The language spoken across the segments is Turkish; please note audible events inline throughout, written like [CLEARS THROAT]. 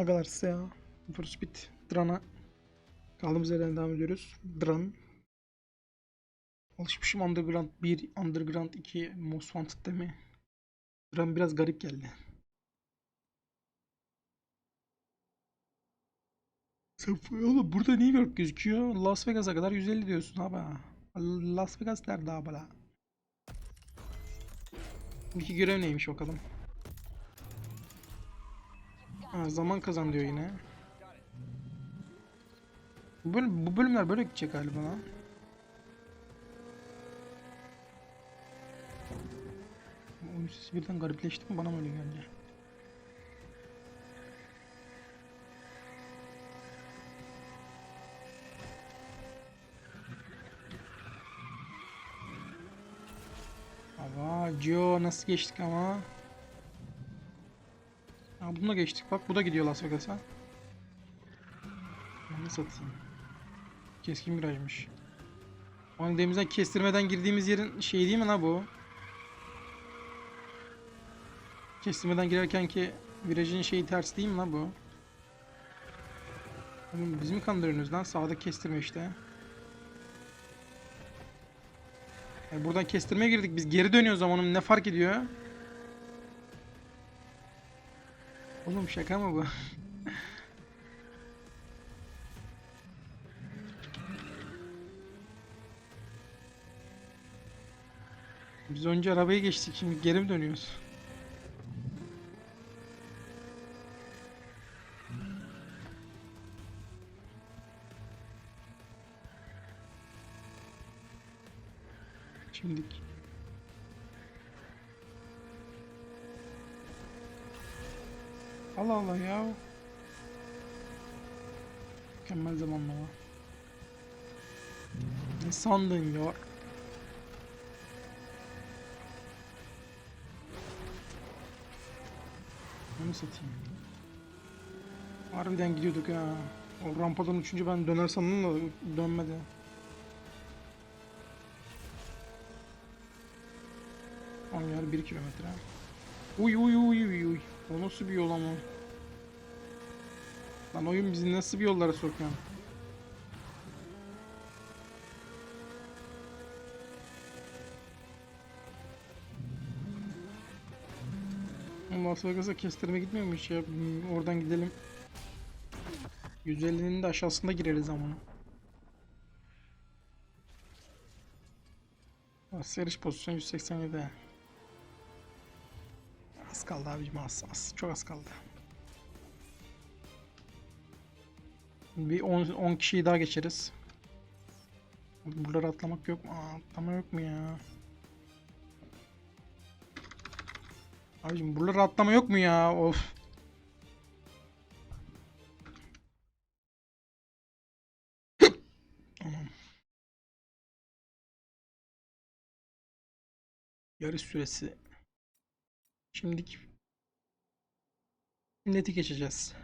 Agalar size ya. For Speed Dran'a kaldığımız yerden devam ediyoruz. Dran. Alışmışım Underground 1, Underground 2, Most Wanted mi? Dran biraz garip geldi. Oğlum burada New York gözüküyor. Las Vegas'a kadar 150 diyorsun abi. Las Vegas nerede abi la? Bu iki görev neymiş bakalım. Ha, zaman kazan diyor yine. Bu, bölüm, bu bölümler böyle gidecek galiba lan. Oyun sesi birden garipleşti mi bana mı öyle geldi? Ama Gio nasıl geçtik ama? Ha bununla geçtik bak bu da gidiyor Las Vegas'a. Ne satayım? Keskin virajmış. Onun denizden kestirmeden girdiğimiz yerin şey değil mi la bu? Kestirmeden girerken ki virajın şeyi ters değil mi la bu? Oğlum biz mi kandırıyorsunuz lan? Sağda kestirme işte. E buradan kestirmeye girdik. Biz geri dönüyoruz ama onun ne fark ediyor? Oğlum şaka mı bu? Biz önce arabayı geçtik. Şimdi geri mi dönüyoruz? Şimdilik. Allah Allah ya. Mükemmel zamanlama. Ne sandın ya? Onu satayım. Harbiden gidiyorduk ha. O rampadan uçunca ben döner sandım da dönmedi. Ama yer 1 kilometre. Uy uy uy uy uy. O nasıl bir yol ama? Lan oyun bizi nasıl bir yollara sokuyor? Las Vegas'a kestirme gitmiyor mu hiç Oradan gidelim. 150'nin de aşağısında gireriz ama. Yarış pozisyon 187. Az kaldı abicim az az. Çok az kaldı. Bir 10, 10 kişiyi daha geçeriz. Buraları atlamak yok mu? Aa, atlama yok mu ya? Abicim buraları atlama yok mu ya? Of. Tamam. Yarış süresi. Şimdiki neti geçeceğiz.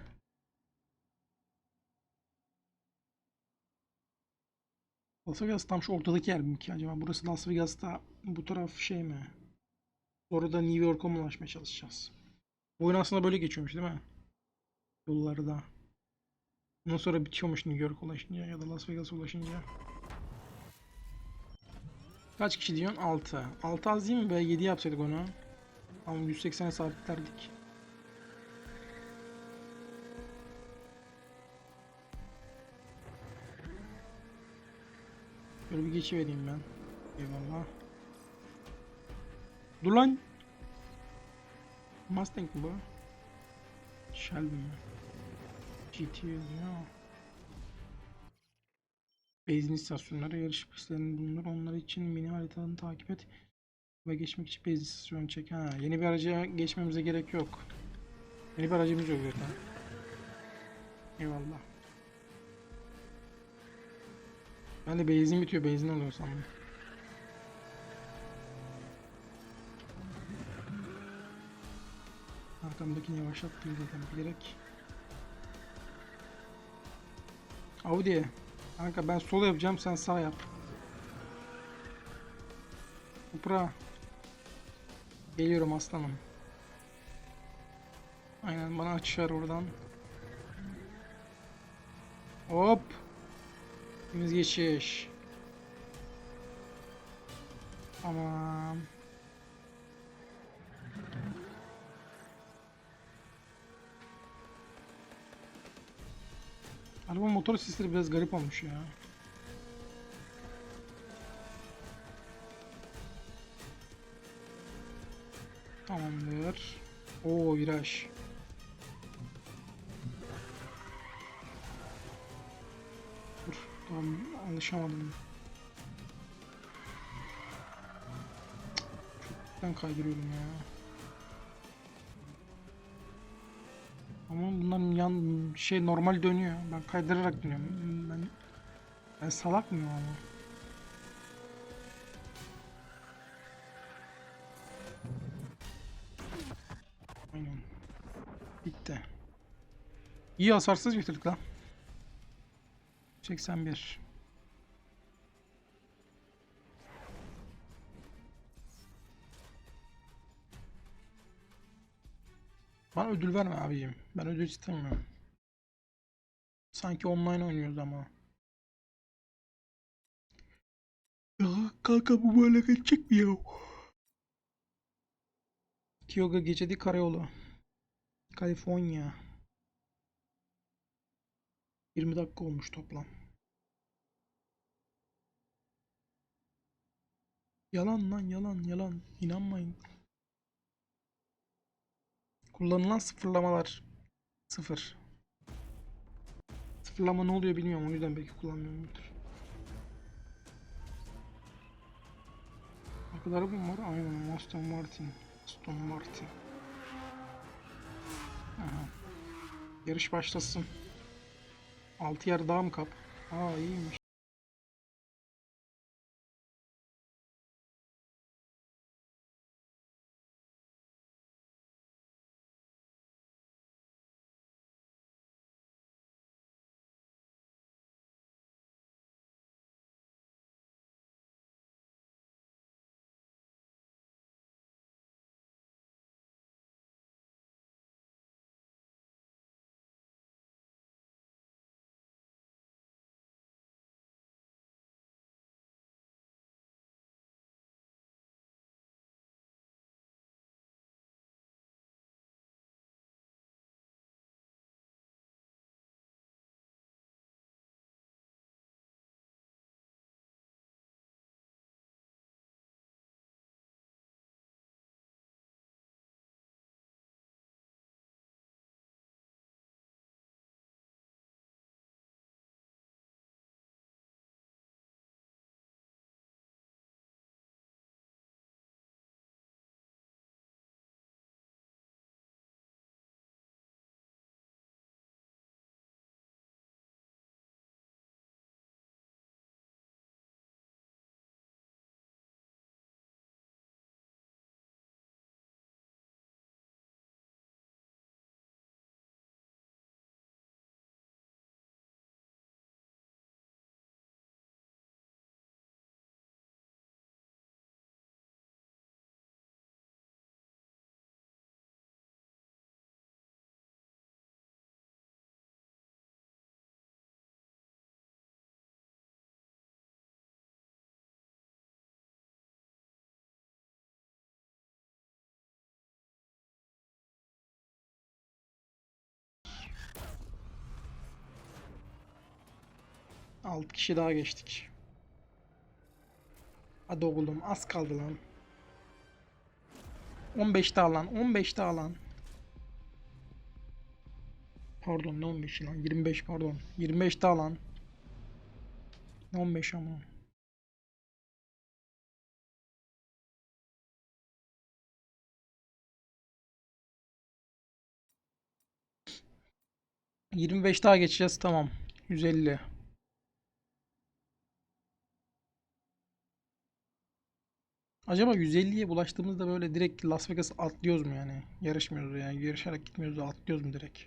Las Vegas tam şu ortadaki yer mi ki acaba? Burası Las Vegas'ta bu taraf şey mi? Orada New York'a mı ulaşmaya çalışacağız? Bu oyun aslında böyle geçiyormuş değil mi? Yolları da. Ondan sonra bitiyormuş New York ulaşınca ya da Las Vegas ulaşınca. Kaç kişi diyorsun? 6. 6 az değil mi be? 7 yapsaydık onu. Ama 180'e sabitlerdik. Böyle bir geçivereyim ben. Eyvallah. Dur lan. Mustang bu? Shelby mi? GT yazıyor. Benzin istasyonları, yarış pistlerinin bulunur. Onlar için mini haritalarını takip et. Ve geçmek için benzin istasyonu çek. Ha, yeni bir araca geçmemize gerek yok. Yeni bir aracımız yok zaten. Eyvallah. Ben de benzin bitiyor, benzin alıyor sandım. Arkamdakini yavaşlattım zaten bilerek. Audi. Kanka ben sol yapacağım sen sağ yap. Supra. Geliyorum aslanım. Aynen bana açışar oradan. Hop. Temiz geçiş. Tamam. Araba motor sesleri biraz garip olmuş ya. Tamamdır. Oo viraj. Dur tam alışamadım. Çok ben kaydırıyorum ya. Ama bunların yan şey normal dönüyor. Ben kaydırarak dönüyorum. Ben ben salak mıyım ama? Aynen. Bitti. İyi hasarsız bitirdik lan. 81. Bana ödül verme abicim. Ben ödül istemiyorum. Sanki online oynuyoruz ama. Ya kanka bu böyle geçecek mi ya? Kyoga Gecedi Karayolu. Kaliforniya. 20 dakika olmuş toplam. Yalan lan yalan yalan. İnanmayın. Kullanılan sıfırlamalar. Sıfır. Sıfırlama ne oluyor bilmiyorum. O yüzden belki kullanmıyorumdur. Arkada araba mı var? Aynen. Aston Martin. Aston Martin. Aha. Yarış başlasın. 6 yer daha mı kap? Aa iyiymiş. Altı kişi daha geçtik. Hadi oğlum az kaldı lan. 15 daha lan. 15 daha lan. Pardon ne 15 lan? 25 pardon. 25 daha lan. Ne 15 ama. Yirmi beş daha geçeceğiz tamam. 150. Acaba 150'ye bulaştığımızda böyle direkt Las Vegas atlıyoruz mu yani? Yarışmıyoruz yani. Yarışarak gitmiyoruz da atlıyoruz mu direkt?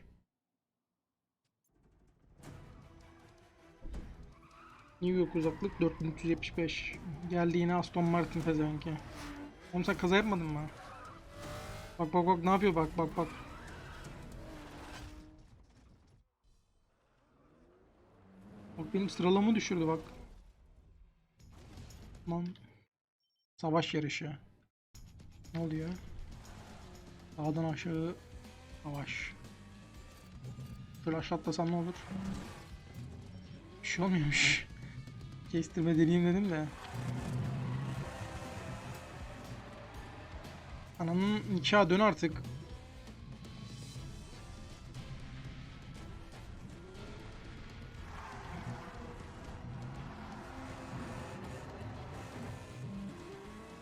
New York uzaklık 4375. Geldi yine Aston Martin pezevenki. Oğlum sen kaza yapmadın mı? Bak bak bak ne yapıyor bak bak bak. Bak benim sıralamamı düşürdü bak. Lan. Savaş yarışı. Ne oluyor? Dağdan aşağı savaş. Aşağı atlasam ne olur? Bir şey olmuyormuş. [LAUGHS] Kestirme deneyeyim dedim de. Ananın nikahı dön artık.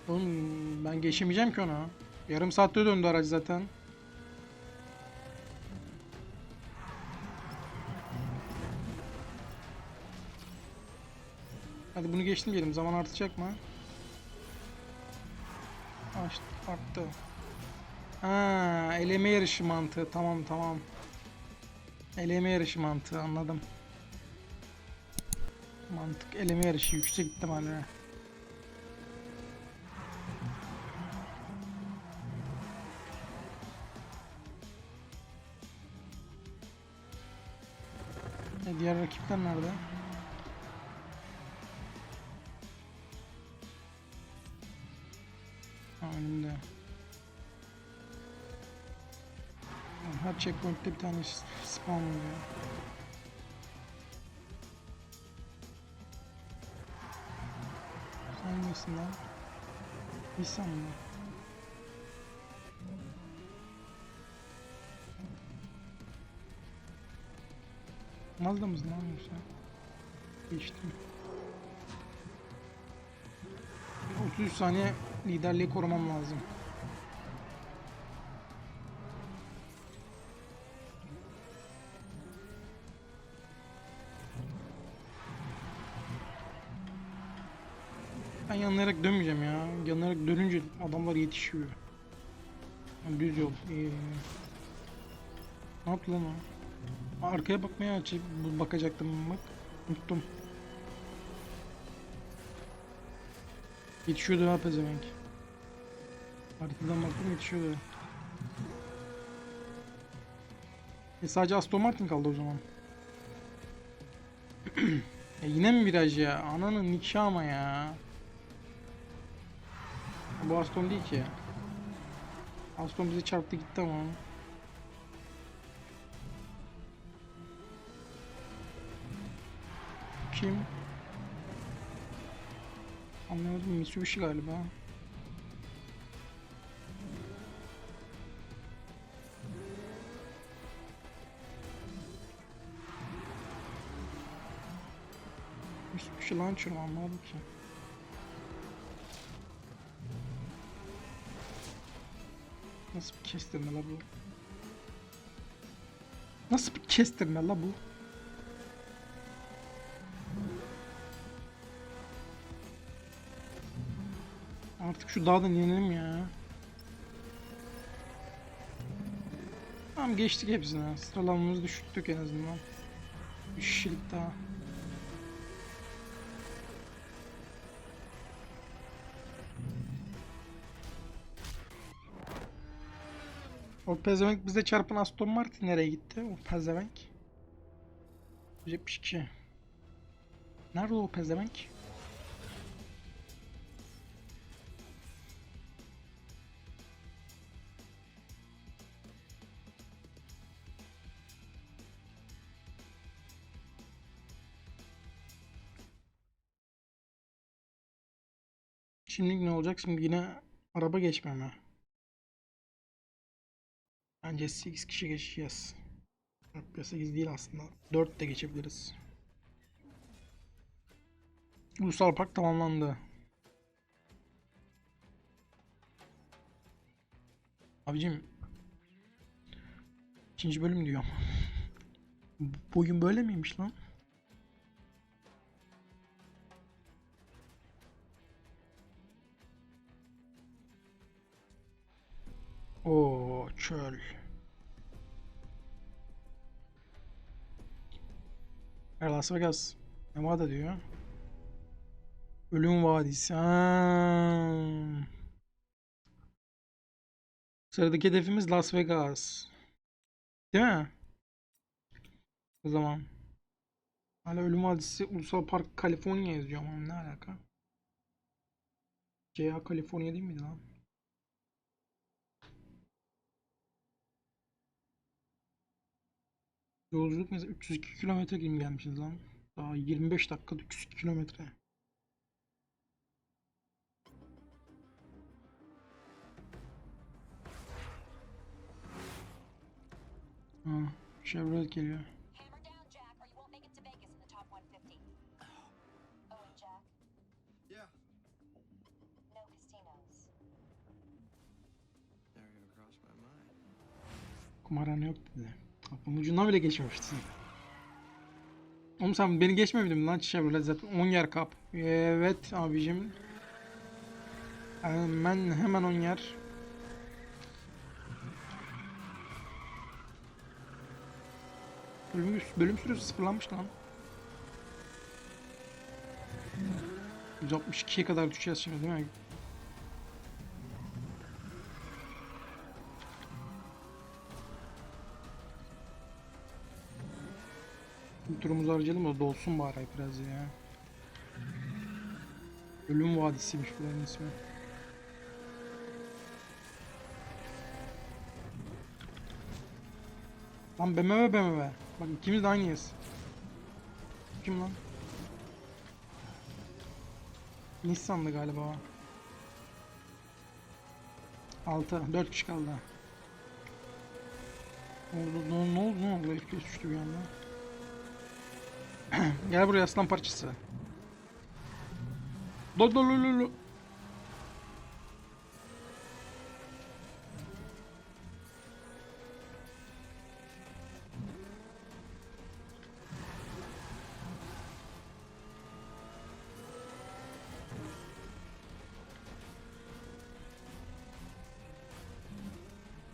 Oğlum ben geçemeyeceğim ki ona. Yarım saatte döndü araç zaten. Hadi bunu geçtim diyelim. Zaman artacak mı? Aç, arttı. Ha, eleme yarışı mantığı. Tamam tamam. Eleme yarışı mantığı anladım. Mantık eleme yarışı yüksek ihtimalle. E, diğer rakipler nerede? Ha, önümde. Her checkpoint'te bir tane spawn oluyor. Sen misin lan? İnsan mı? Mazda mısın lan yoksa? Geçtim. 33 saniye liderliği korumam lazım. Ben yanlayarak dönmeyeceğim ya. Yanlayarak dönünce adamlar yetişiyor. Yani düz yol. İyi. Ne yaptı lan o? Arkaya bakmaya açıp bakacaktım bak. Unuttum. Yetişiyordu ha pezevenk. Haritadan baktım yetişiyordu. E sadece Aston Martin kaldı o zaman. [CLEARS THROAT] e yine mi viraj ya? Ananın nikahı ama ya. Bu Aston değil ki. Aston bize çarptı gitti ama. Kim? Anlamadım Mitsubishi galiba. Mitsubishi Launcher mı anlamadım ki. Nasıl bir kestirme la bu? Nasıl bir kestirme la bu? Artık şu dağdan inelim ya. Tamam geçtik hepsine. Sıralamamızı düşürttük en azından. Bir şişilik daha. O pezevenk bize çarpan Aston Martin nereye gitti? O pezevenk. 172. Nerede o pezevenk? Şimdi ne olacak? Şimdi yine araba geçmeme. Bence 8 kişi geçeceğiz. Yok ya 8 değil aslında. 4 de geçebiliriz. Ulusal Park tamamlandı. Abicim ikinci bölüm diyor. Bu oyun böyle miymiş lan? Oo çöl. Las Vegas. Nevada diyor. Ölüm Vadisi. Ha. Sıradaki hedefimiz Las Vegas. Değil mi? O zaman. Hala Ölüm Vadisi Ulusal Park Kaliforniya yazıyor ama ne alaka? CA Kaliforniya değil miydi lan? Yolculuk mesela 302 kilometre gibi gelmişiz lan. Daha 25 dakikada 302 kilometre. Ha, Chevrolet geliyor. Hammer down, Jack, or you won't make it to Vegas in the top 150. And [SIGHS] Jack, Yeah. no casinos. Never gonna cross my mind. Kumarhane yok dedi. Kapının ucundan bile geçmemiştin. Oğlum sen beni geçmemedin lan Chevrolet zaten 10 yer kap. Evet abicim. Hemen hemen 10 yer. Bölüm, bölüm süresi sıfırlanmış lan. 162'ye kadar düşeceğiz şimdi değil mi? Turumuzu harcayalım da dolsun bari biraz ya. Ölüm Vadisi'ymiş buranın ismi. Lan BMW BMW. Bak ikimiz de aynıyız. Kim lan? Nissan'dı galiba o. 6. 4 kişi kaldı. Ne oldu? Ne, ne oldu? Ne oldu? FPS düştü bir anda. [CLEARS THROAT] Gel buraya aslan parçası. Dol dol dol dol.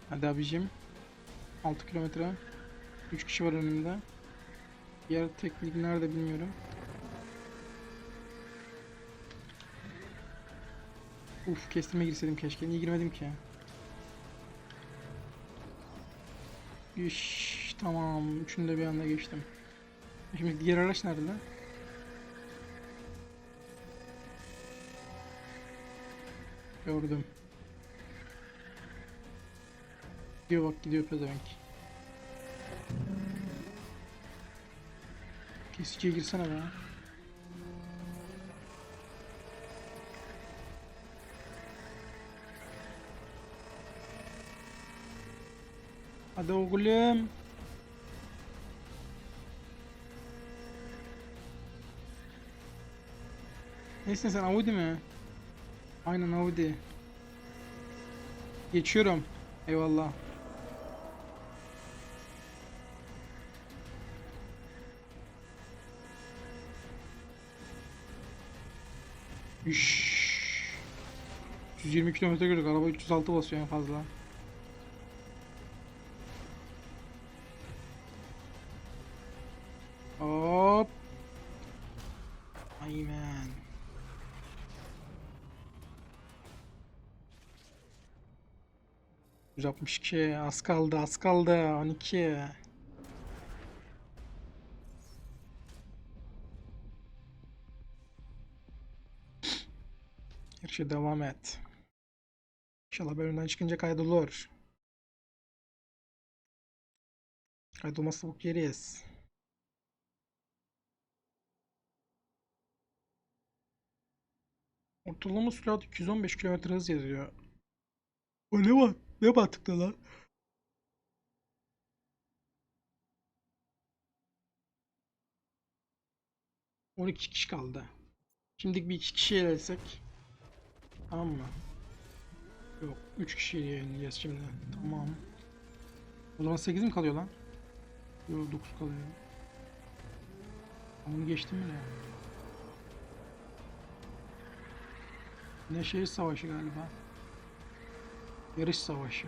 Hadi abicim. 6 kilometre. 3 kişi var önümde. Diğer teknik nerede bilmiyorum. Uf kestime girseydim keşke. Niye girmedim ki? İş tamam. Üçünü de bir anda geçtim. Şimdi diğer araç nerede lan? Gördüm. Gidiyor bak gidiyor pezevenk. Kesiciye girsene be. Hadi oğlum. Neyse sen Audi mi? Aynen Audi. Geçiyorum. Eyvallah. Üş. 120 kilometre gördük. Araba 306 basıyor en fazla. Hop. Aynen. İki. Az kaldı, az kaldı. 12. Şey devam et. İnşallah bölümden çıkınca kaydolur. Kaydolmazsa bok yeriz. Ortalama sürat 215 km hız yazıyor. O ne var? Ne batıkta lan? On iki kişi kaldı. Şimdilik bir iki kişi elesek. Tamam mı? Yok. Üç kişi eleyeceğiz şimdi. Tamam. O zaman 8 mi kalıyor lan? Yok 9 kalıyor. Onu geçtim bile. Ne şehir savaşı galiba. Yarış savaşı.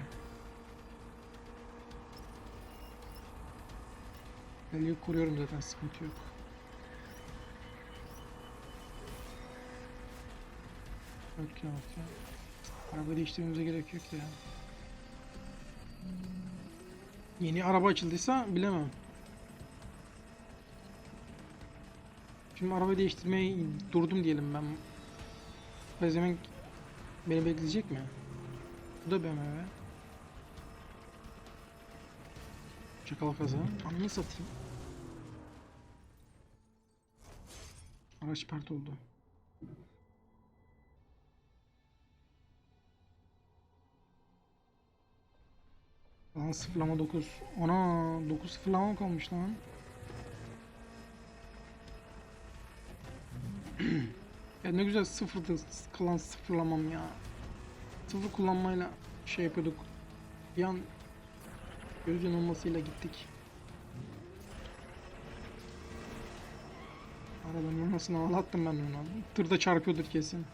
Deliği kuruyorum zaten sıkıntı yok. Dört kilometre. Araba değiştirmemize gerek yok ya. Yeni araba açıldıysa bilemem. Şimdi arabayı değiştirmeye durdum diyelim ben. Pezevenk beni bekleyecek mi? Bu da BMW. Çakal kaza. Anlayı satayım. Araç pert oldu. Lan sıfırlama 9. Ana 9 sıfırlama kalmış lan. [CLEARS THROAT] ya ne güzel sıfırdı kalan sıfırlamam ya. Sıfır kullanmayla şey yapıyorduk. Bir an göz yanılmasıyla gittik. Arabanın yanmasını ağlattım ben onu. Tırda çarpıyordur kesin.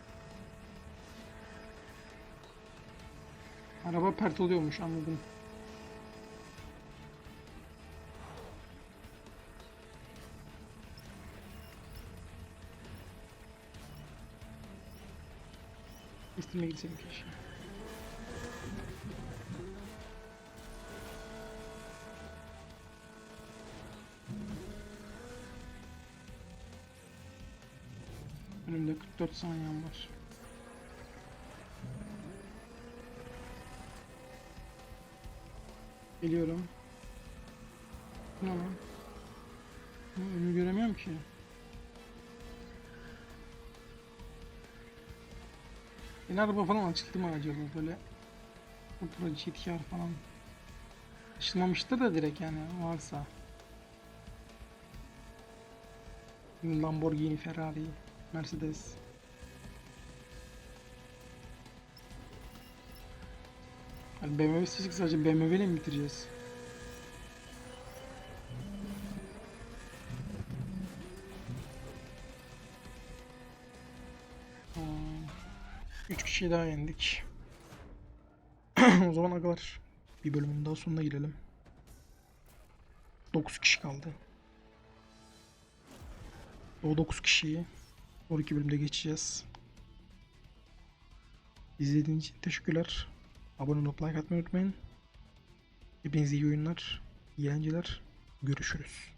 Araba pert oluyormuş anladım. İstemeye gitseydim keşke. Önümde 44 saniyem var. Geliyorum. Ne lan? Önümü göremiyorum ki. Yeni araba falan açıldı mı acaba böyle? Bu Pro GTR falan. Açılmamıştır da direkt yani varsa. Lamborghini, Ferrari, Mercedes. Yani BMW sadece BMW ile mi bitireceğiz? Kişiyi daha yendik. [CLEARS THROAT] o zaman agalar bir bölümün daha sonuna girelim. 9 kişi kaldı. O 9 kişiyi 12 bölümde geçeceğiz. İzlediğiniz için teşekkürler. Abone olup like atmayı unutmayın. Hepinize iyi oyunlar, iyi eğlenceler. Görüşürüz.